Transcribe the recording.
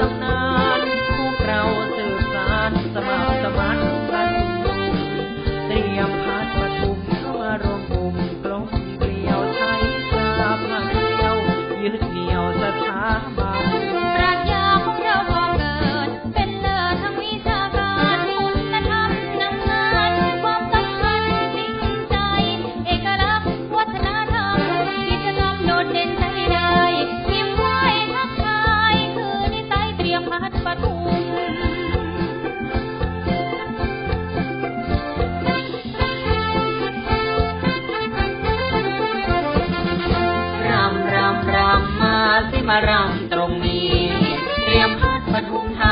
ตำนานพวกเราสืบสานสมัครสมานกันเตรียมพัดประทุมเข้ามารวมกลุ่มกลมเกลียวใช้ตราพันเดียวยืดเหนียวสถาบัน มารำตรงนี้ เตรียมพัดปทุมธา